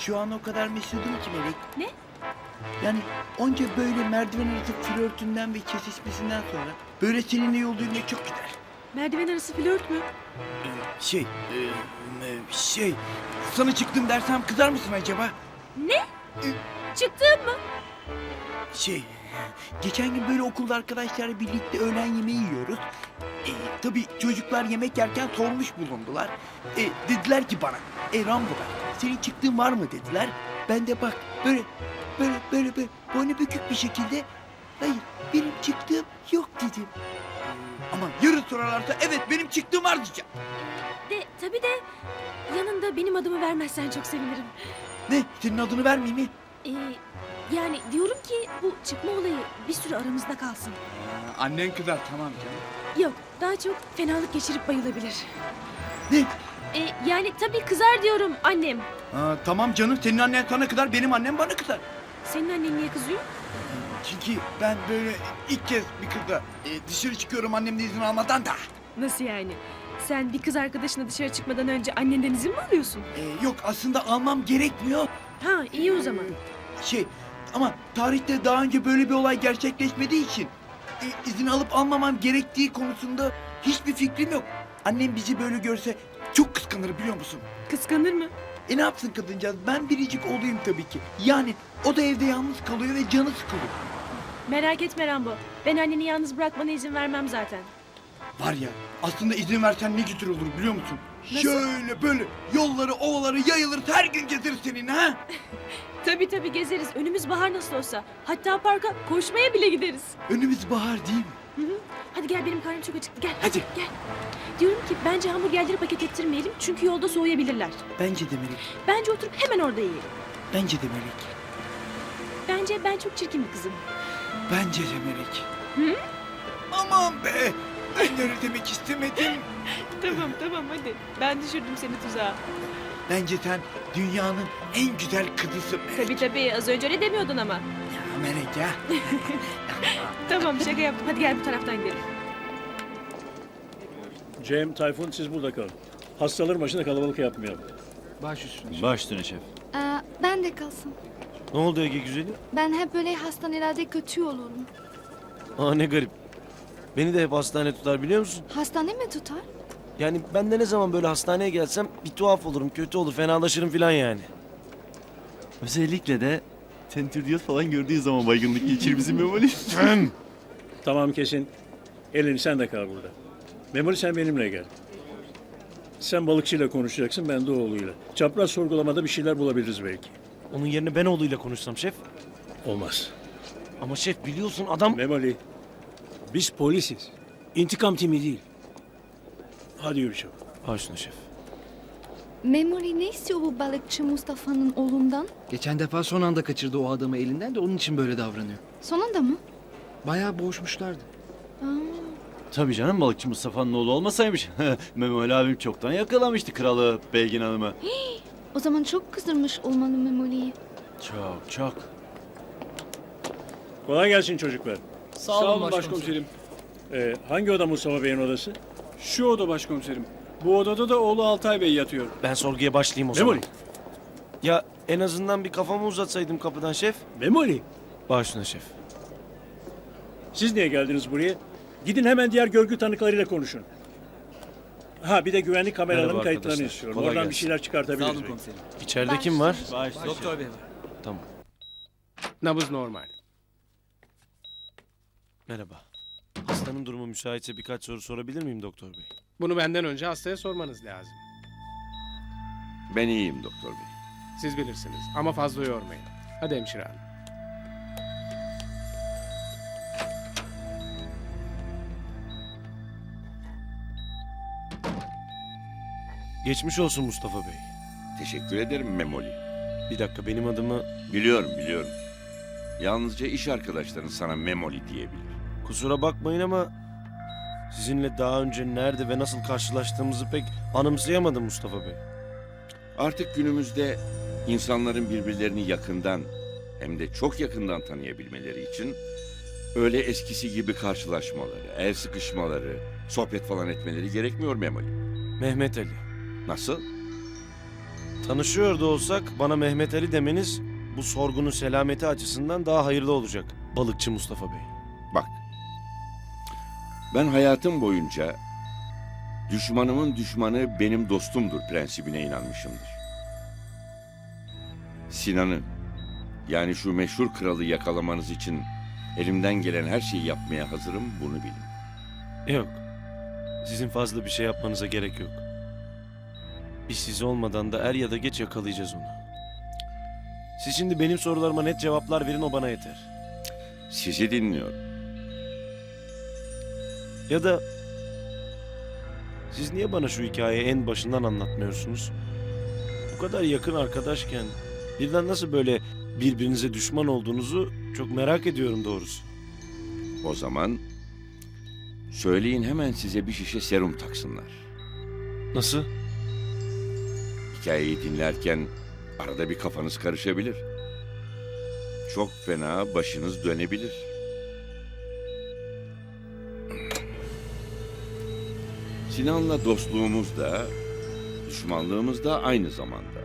Şu an o kadar mesudum ki Melek. Ne? Yani onca böyle merdiven arası flörtünden ve kesişmesinden sonra böyle seninle yol yürümek çok gider. Merdiven arası flört mü? Ee, şey, e, e, şey, sana çıktım dersem kızar mısın acaba? Ne? Çıktın mı? Şey, geçen gün böyle okulda arkadaşlarla birlikte öğlen yemeği yiyoruz. E, tabii çocuklar yemek yerken sormuş bulundular. E, dediler ki bana, e Rambo ben, senin çıktığın var mı dediler. Ben de bak böyle, böyle, böyle, böyle boynu bükük bir şekilde, hayır benim çıktığım yok dedim. Ama yarın sorarlarsa evet benim çıktığım var diyeceğim. De tabii de yanında benim adımı vermezsen çok sevinirim. Ne, senin adını vermeyeyim mi? Ee, yani diyorum ki bu çıkma olayı bir süre aramızda kalsın. annen kızar tamam canım. Yok daha çok fenalık geçirip bayılabilir. Ne? Ee, yani tabii kızar diyorum annem. Ha, tamam canım senin annen sana kızar benim annem bana kızar. Senin annen niye kızıyor? Çünkü ben böyle ilk kez bir kızla e, dışarı çıkıyorum annemden izin almadan da. Nasıl yani? Sen bir kız arkadaşına dışarı çıkmadan önce annenden izin mi alıyorsun? E, yok aslında almam gerekmiyor. Ha iyi o zaman. Şey ama tarihte daha önce böyle bir olay gerçekleşmediği için e, izin alıp almamam gerektiği konusunda hiçbir fikrim yok. Annem bizi böyle görse çok kıskanır biliyor musun? Kıskanır mı? E ne yapsın kadıncağız ben biricik olayım tabii ki. Yani o da evde yalnız kalıyor ve canı sıkılıyor. Merak etme Rambo. Ben anneni yalnız bırakmana izin vermem zaten. Var ya aslında izin versen ne güzel olur biliyor musun? Nasıl? Şöyle böyle yolları ovaları yayılır her gün gezeriz seninle ha. Tabii tabii gezeriz. Önümüz bahar nasıl olsa. Hatta parka koşmaya bile gideriz. Önümüz bahar değil mi? Hı hı. Hadi gel benim karnım çok acıktı. Gel. Hadi. Gel. Diyorum ki bence hamburgerleri paket ettirmeyelim çünkü yolda soğuyabilirler. Bence de Melek. Bence oturup hemen orada yiyelim. Bence de Melek. Bence ben çok çirkin bir kızım. Bence de Melek. Hı? Aman be. Ben de öyle demek istemedim. Tamam tamam hadi. Ben düşürdüm seni tuzağa. Bence sen dünyanın en güzel kızısın Melek. Tabii tabii az önce öyle demiyordun ama. Ya Melek ya. Tamam şaka yaptım. Hadi gel bu taraftan gidelim. Cem, Tayfun siz burada kalın. Hastaların başında kalabalık yapmayalım. Baş üstüne. Baş üstüne şef. Aa, ben de kalsın. Ne oldu Ege güzeli? Ben hep böyle hastanelerde kötü olurum. Aa ne garip. Beni de hep hastane tutar biliyor musun? Hastane mi tutar? Yani ben de ne zaman böyle hastaneye gelsem bir tuhaf olurum, kötü olur, fenalaşırım falan yani. Özellikle de tentürdiyot falan gördüğü zaman baygınlık geçirir bizim Memoli. Tamam kesin. Elin sen de kal burada. Memoli sen benimle gel. Sen balıkçıyla konuşacaksın, ben de oğluyla. Çapraz sorgulamada bir şeyler bulabiliriz belki. Onun yerine ben oğluyla konuşsam şef. Olmaz. Ama şef biliyorsun adam... Memoli, biz polisiz. İntikam timi değil. Hadi yürü çabuk. Baş üstüne şef. Memoli ne istiyor bu balıkçı Mustafa'nın oğlundan? Geçen defa son anda kaçırdı o adamı elinden de onun için böyle davranıyor. Sonunda mı? Bayağı boğuşmuşlardı. Aa, Tabii canım balıkçı Mustafa'nın oğlu olmasaymış. Memoli abim çoktan yakalamıştı kralı Belgin Hanım'ı. o zaman çok kızdırmış olmalı Memoli'yi. Çok çok. Kolay gelsin çocuklar. Sağ olun başkomiserim. Ee, hangi oda Mustafa Bey'in odası? Şu oda başkomiserim. Bu odada da oğlu Altay Bey yatıyor. Ben sorguya başlayayım o zaman. Memoli. Ya en azından bir kafamı uzatsaydım kapıdan şef. Memoli. Baş üstüne şef. Siz niye geldiniz buraya? Gidin hemen diğer görgü tanıklarıyla konuşun. Ha bir de güvenlik kameralarının Merhaba kayıtlarını arkadaşlar. istiyorum. Kolay Oradan bir gelsin. şeyler Sağ çıkartabiliriz. olun belki. komiserim. İçeride kim var? Doktor bey var. Tamam. Nabız normal. Merhaba. Hastanın durumu müsaitse birkaç soru sorabilir miyim doktor bey? Bunu benden önce hastaya sormanız lazım. Ben iyiyim doktor bey. Siz bilirsiniz ama fazla yormayın. Hadi hemşire hanım. Geçmiş olsun Mustafa Bey. Teşekkür ederim Memoli. Bir dakika benim adımı Biliyorum biliyorum. Yalnızca iş arkadaşların sana Memoli diyebilir. kusura bakmayın ama sizinle daha önce nerede ve nasıl karşılaştığımızı pek anımsayamadım Mustafa Bey. Artık günümüzde insanların birbirlerini yakından hem de çok yakından tanıyabilmeleri için öyle eskisi gibi karşılaşmaları, el sıkışmaları, sohbet falan etmeleri gerekmiyor Memoli. Mehmet Ali. Nasıl? Tanışıyor da olsak bana Mehmet Ali demeniz bu sorgunun selameti açısından daha hayırlı olacak. Balıkçı Mustafa Bey. Ben hayatım boyunca düşmanımın düşmanı benim dostumdur prensibine inanmışımdır. Sinan'ı yani şu meşhur kralı yakalamanız için elimden gelen her şeyi yapmaya hazırım bunu bilin. Yok. Sizin fazla bir şey yapmanıza gerek yok. Biz siz olmadan da er ya da geç yakalayacağız onu. Siz şimdi benim sorularıma net cevaplar verin o bana yeter. Sizi dinliyorum. Ya da siz niye bana şu hikayeyi en başından anlatmıyorsunuz? Bu kadar yakın arkadaşken birden nasıl böyle birbirinize düşman olduğunuzu çok merak ediyorum doğrusu. O zaman söyleyin hemen size bir şişe serum taksınlar. Nasıl? Hikayeyi dinlerken arada bir kafanız karışabilir. Çok fena başınız dönebilir. Sinan'la dostluğumuz da, düşmanlığımız da aynı zamanda.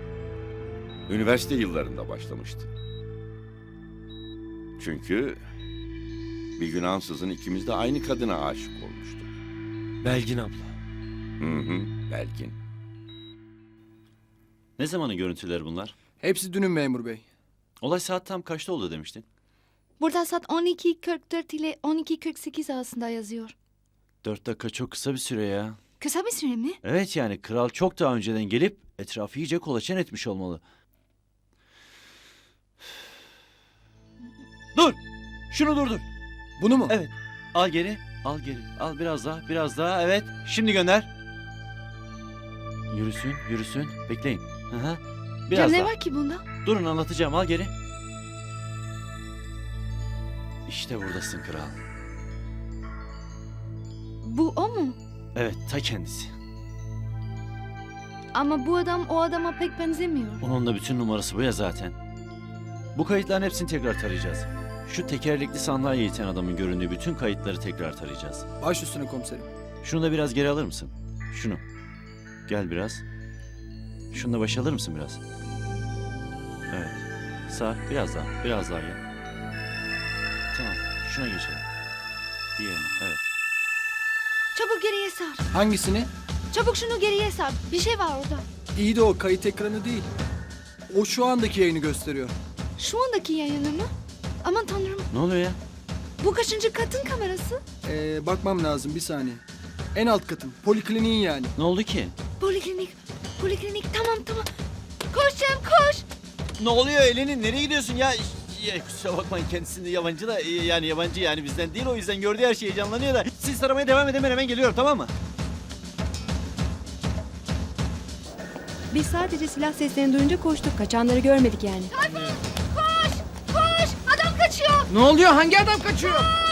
Üniversite yıllarında başlamıştı. Çünkü bir gün ansızın ikimiz de aynı kadına aşık olmuştuk. Belgin abla. Hı hı, Belgin. Ne zamanın görüntüleri bunlar? Hepsi dünün memur bey. Olay saat tam kaçta oldu demiştin? Burada saat 12.44 ile 12.48 arasında yazıyor. Dört dakika çok kısa bir süre ya. Kısa bir süre mi? Evet yani kral çok daha önceden gelip etrafı iyice kolaçan etmiş olmalı. Dur! Şunu durdur. Bunu mu? Evet. Al geri, al geri. Al biraz daha, biraz daha. Evet. Şimdi gönder. Yürüsün, yürüsün. Bekleyin. Hı hı. Biraz ya ne daha. var ki bunda? Durun anlatacağım. Al geri. İşte buradasın kral. Bu o mu? Evet, ta kendisi. Ama bu adam o adama pek benzemiyor. Onun da bütün numarası bu ya zaten. Bu kayıtların hepsini tekrar tarayacağız. Şu tekerlekli sandalye iten adamın göründüğü bütün kayıtları tekrar tarayacağız. Baş üstüne komiserim. Şunu da biraz geri alır mısın? Şunu. Gel biraz. Şunu da başa alır mısın biraz? Evet. Sağ, biraz daha, biraz daha gel. Tamam, şuna geçelim. Diğerini, evet. Çabuk geriye sar. Hangisini? Çabuk şunu geriye sar. Bir şey var orada. İyi de o kayıt ekranı değil. O şu andaki yayını gösteriyor. Şu andaki yayını mı? Aman tanrım. Ne oluyor ya? Bu kaçıncı katın kamerası? Ee, bakmam lazım bir saniye. En alt katın. Polikliniğin yani. Ne oldu ki? Poliklinik. Poliklinik tamam tamam. Koş Cem koş. Ne oluyor Eleni? Nereye gidiyorsun ya? Ya kusura bakmayın kendisinde yabancı da yani yabancı yani bizden değil o yüzden gördüğü her şey heyecanlanıyor da siz aramaya devam edin ben hemen geliyorum tamam mı? Biz sadece silah seslerini duyunca koştuk. Kaçanları görmedik yani. Koş. Koş. Adam kaçıyor. Ne oluyor? Hangi adam kaçıyor?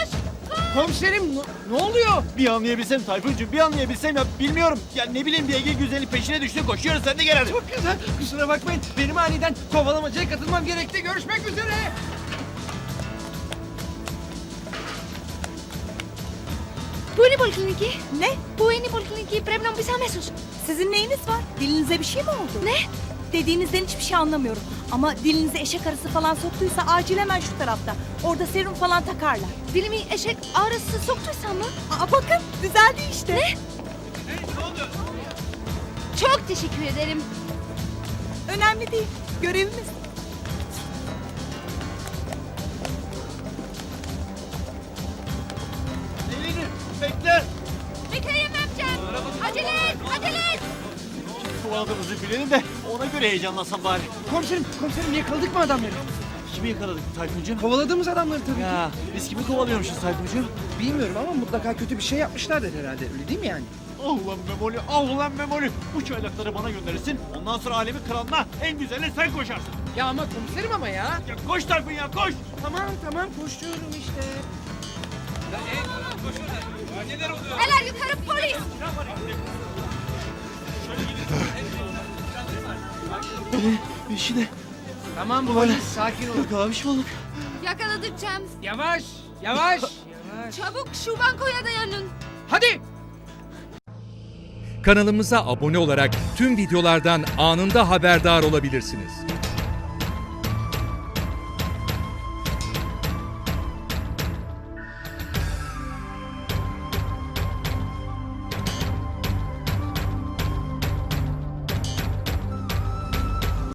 Komiserim ne, ne oluyor? Bir anlayabilsem Tayfuncuğum bir anlayabilsem ya bilmiyorum. Ya ne bileyim bir Ege güzeli peşine düştü koşuyoruz sen de gel hadi. Çok güzel. Kusura bakmayın. Benim aniden kovalamacaya katılmam gerekti. Görüşmek üzere. Bu yeni polikliniki. Ne? Bu yeni polikliniki πρέπει να μου πεις αμέσως. Sizin neyiniz var? Dilinize bir şey mi oldu? Ne? Dediğinizden hiçbir şey anlamıyorum. Ama dilinize eşek arısı falan soktuysa acil hemen şu tarafta. Orada serum falan takarlar. Dilimi eşek ağrısı soktuysam mı? Aa bakın düzeldi işte. Ne? Çok teşekkür ederim. Önemli değil. Görevimiz. Eleni bekle. Bekleyemem Cem. Acele et, acele et. Kovaladığımızı bilelim de ona göre heyecanlansam bari. Komiserim, komiserim yakaladık mı adamları? Kimi yakaladık Tayfuncuğum? Kovaladığımız adamları tabii ki. Ya biz kimi kovalıyormuşuz Tayfuncuğum? Bilmiyorum ama mutlaka kötü bir şey yapmışlardır herhalde. Öyle değil mi yani? Ah ulan Memoli, ah ulan Memoli. Bu çaylakları bana gönderirsin. Ondan sonra alemi kralına en güzeline sen koşarsın. Ya ama komiserim ama ya. Ya koş Tayfun ya koş. Tamam tamam koşuyorum işte. Eller yukarı polis. İşine Tamam polis sakin ol. yakalamış mı olduk? Yakaladık Cem. Yavaş yavaş. yavaş. Çabuk şu bankoya dayanın. Hadi. Kanalımıza abone olarak tüm videolardan anında haberdar olabilirsiniz.